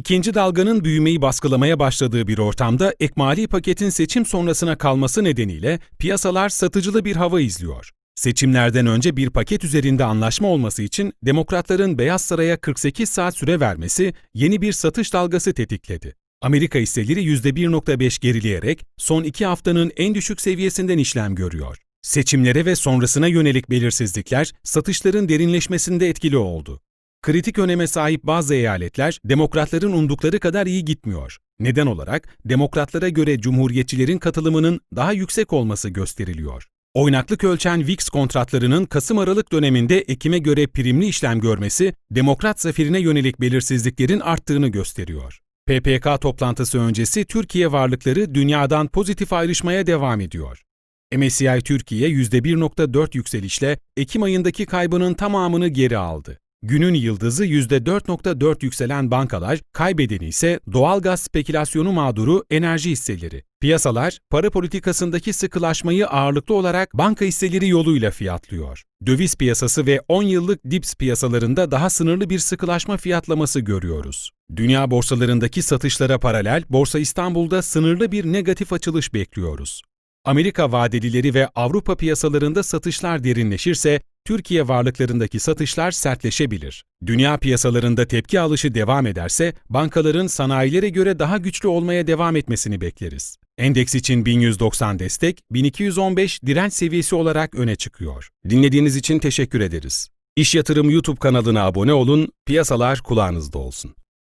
İkinci dalganın büyümeyi baskılamaya başladığı bir ortamda ekmali paketin seçim sonrasına kalması nedeniyle piyasalar satıcılı bir hava izliyor. Seçimlerden önce bir paket üzerinde anlaşma olması için Demokratların Beyaz Saray'a 48 saat süre vermesi yeni bir satış dalgası tetikledi. Amerika hisseleri %1.5 gerileyerek son iki haftanın en düşük seviyesinden işlem görüyor. Seçimlere ve sonrasına yönelik belirsizlikler satışların derinleşmesinde etkili oldu. Kritik öneme sahip bazı eyaletler demokratların umdukları kadar iyi gitmiyor. Neden olarak demokratlara göre cumhuriyetçilerin katılımının daha yüksek olması gösteriliyor. Oynaklık ölçen VIX kontratlarının Kasım-Aralık döneminde Ekim'e göre primli işlem görmesi, demokrat zaferine yönelik belirsizliklerin arttığını gösteriyor. PPK toplantısı öncesi Türkiye varlıkları dünyadan pozitif ayrışmaya devam ediyor. MSCI Türkiye %1.4 yükselişle Ekim ayındaki kaybının tamamını geri aldı. Günün yıldızı %4.4 yükselen bankalar, kaybedeni ise doğalgaz spekülasyonu mağduru enerji hisseleri. Piyasalar, para politikasındaki sıkılaşmayı ağırlıklı olarak banka hisseleri yoluyla fiyatlıyor. Döviz piyasası ve 10 yıllık DIPS piyasalarında daha sınırlı bir sıkılaşma fiyatlaması görüyoruz. Dünya borsalarındaki satışlara paralel, Borsa İstanbul'da sınırlı bir negatif açılış bekliyoruz. Amerika vadelileri ve Avrupa piyasalarında satışlar derinleşirse, Türkiye varlıklarındaki satışlar sertleşebilir. Dünya piyasalarında tepki alışı devam ederse, bankaların sanayilere göre daha güçlü olmaya devam etmesini bekleriz. Endeks için 1190 destek, 1215 direnç seviyesi olarak öne çıkıyor. Dinlediğiniz için teşekkür ederiz. İş Yatırım YouTube kanalına abone olun, piyasalar kulağınızda olsun.